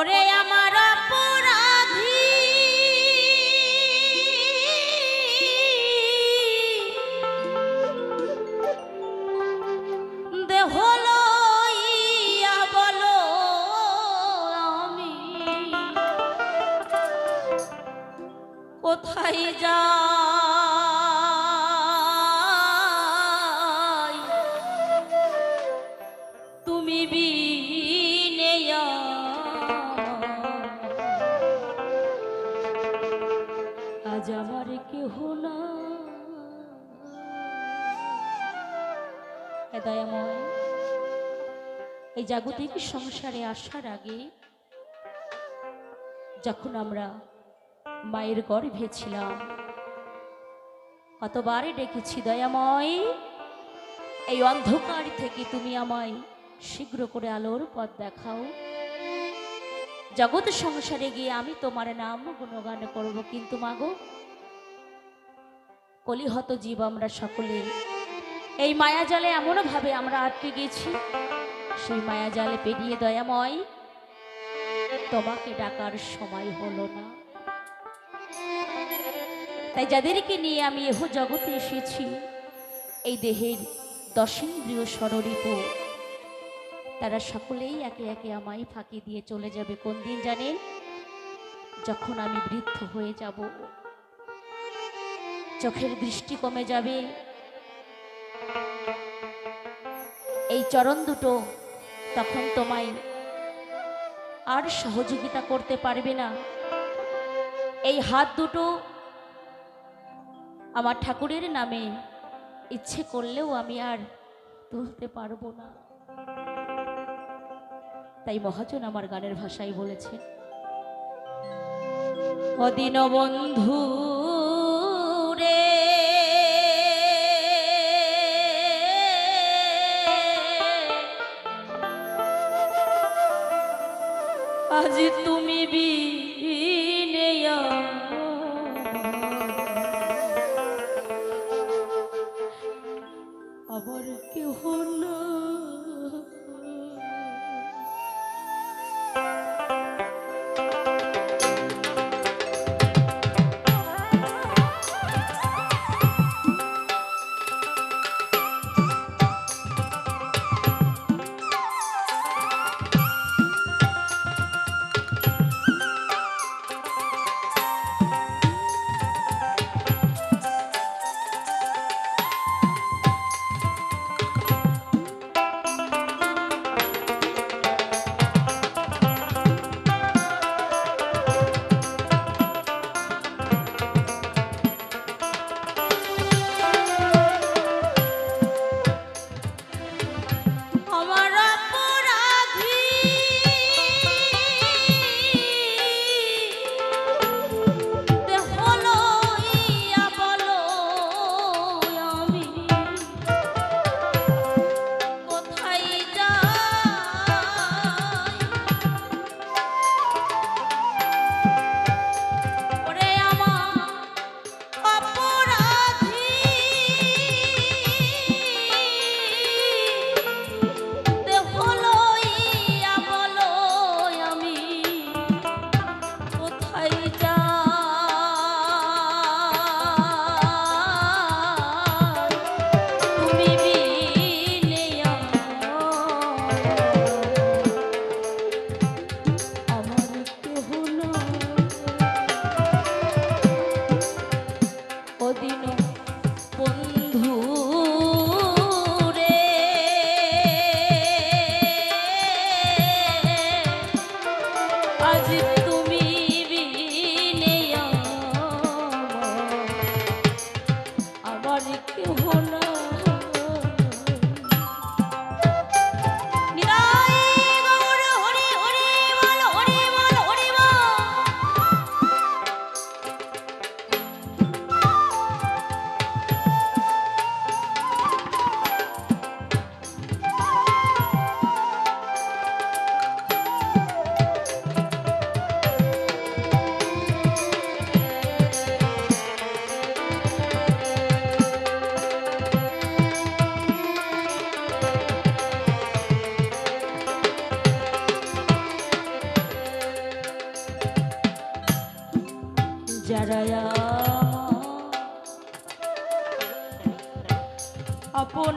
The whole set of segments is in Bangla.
ওরে আমার অপরাধী। দেহ লইয়া বলো আমি কোথায় যাই? তুমি বিনে দয়াময়। এই জাগতিক সংসারে আসার আগে যখন আমরা মায়ের গর্ভে ছিলাম, কতবারে ডেকেছি, দয়াময়, এই অন্ধকার থেকে তুমি আমায় শীঘ্র করে আলোর পথ দেখাও। জগৎ সংসারে গিয়ে আমি তোমার নাম গুণগান করব, কিন্তু মাগো কলিহত জীব আমরা সকলে এই মায়াজালে এমনভাবে আমরা আটকে গেছি। সেই মায়াজালে পেরিয়ে দয়াময়, তোমাকে ডাকার সময় হলো না। তাই যাদেরকে নিয়ে আমি এহ জগতে এসেছি, এই দেহের দশেন্দ্রীয় স্বরূপ তারা সকলেই একে একে আমায় ফাঁকি দিয়ে চলে যাবে। কোন দিন জানেন? যখন আমি বৃদ্ধ হয়ে যাব, চোখের দৃষ্টি কমে যাবে এই চরণ দুটো তখন তোমায় আর সহযোগিতা করতে পারবে না। এই হাত দুটো আমার ঠাকুরের নামে ইচ্ছে করলেও আমি আর তুলতে পারব না। তাই মহাজন আমার গানের ভাষায় বলেছে অদিন বন্ধু রে আজ তুমি বিনে আবার কেহ না যারা আপন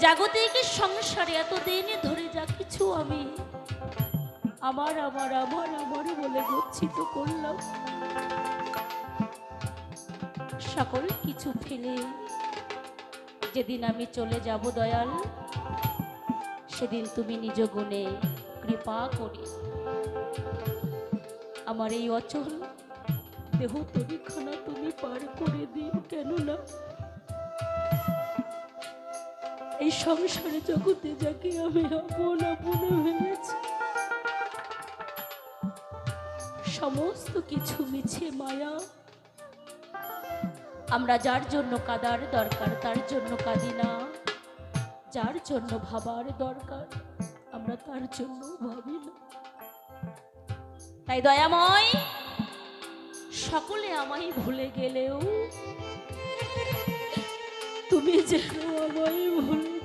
জাগতিক সংসারে এতদিন ধরে যা কিছু আমি আমার আমার আমার আমার বলে গচ্ছিত করলাম। সকল কিছু ফেলে যেদিন আমি চলে যাব দয়াল, সেদিন তুমি নিজ গুণে কৃপা করে আমার এই অচল দেহ তরিখানা তুমি পার করে দিন কেননা এই সংসারে জগতে যাকে আমি আপন আপন ভেবেছি, সমস্ত কিছু মিছে মায়া। আমরা যার জন্য কাদার দরকার, তার জন্য কাঁদি না। যার জন্য ভাবার দরকার, আমরা তার জন্য ভাবি না। তাই দয়াময়, সকলে আমায় ভুলে গেলেও তুমি যেন আমায় ভুলে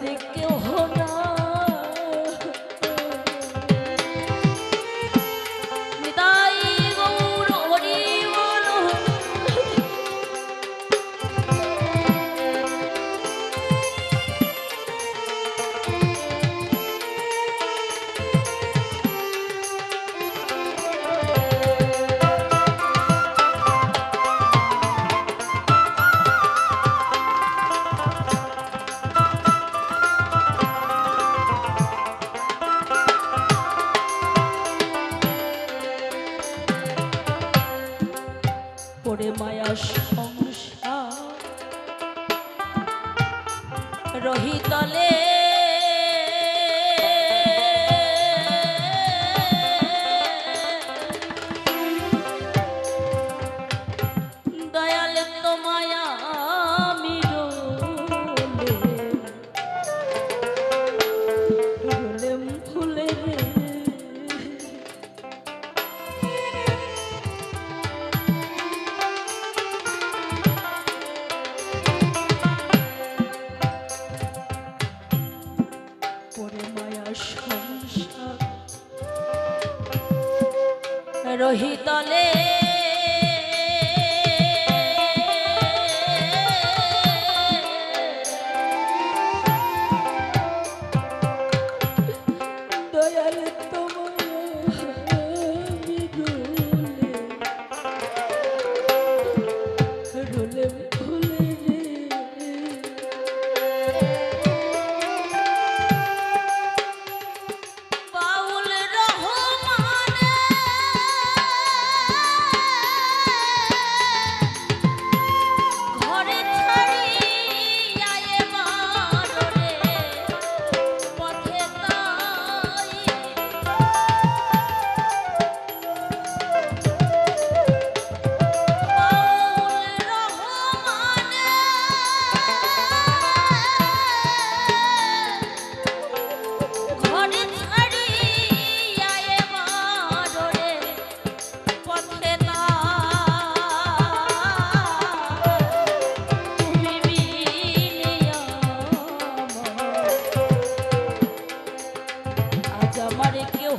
করে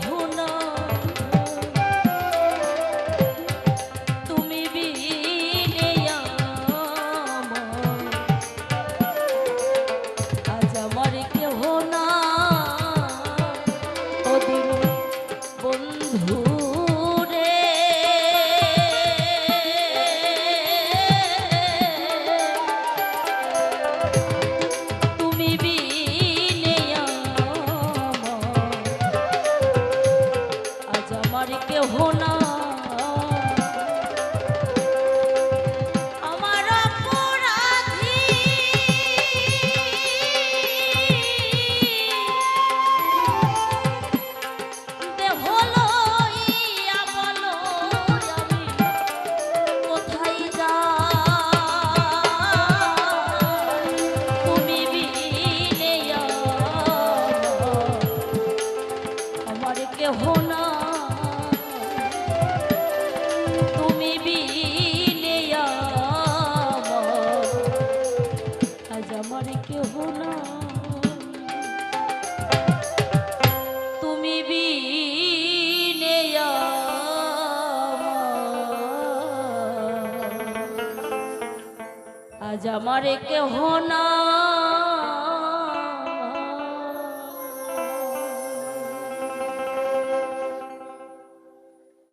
কেহ কেহ না আজ আমার কেহ না